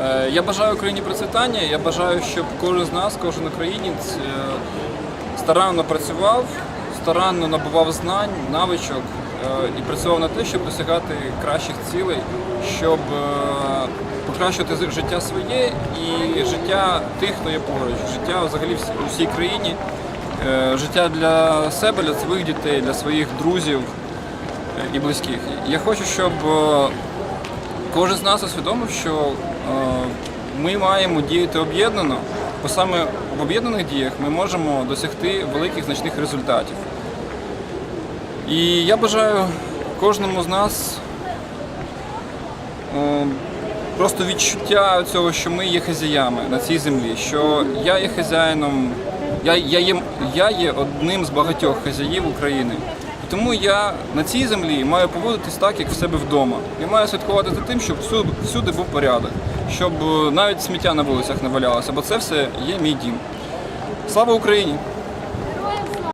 Е, Я бажаю Україні процвітання. Я бажаю, щоб кожен з нас, кожен українець е, старанно працював, старанно набував знань, навичок е, і працював на те, щоб досягати кращих цілей, щоб покращувати життя своє і життя тих, хто є поруч, життя взагалі у всій країні, життя для себе, для своїх дітей, для своїх друзів і близьких. Я хочу, щоб кожен з нас усвідомив, що е, ми маємо діяти об'єднано, бо саме в об'єднаних діях ми можемо досягти великих значних результатів. І я бажаю кожному з нас е, просто відчуття цього, що ми є хазяями на цій землі, що я є хазяїном, я, я, є, я є одним з багатьох хазяїв України. Тому я на цій землі маю поводитись так, як в себе вдома. Я маю слідкувати за тим, щоб всюди, всюди був порядок, щоб е, навіть сміття на вулицях не валялося, бо це все є мій дім. Слава Україні!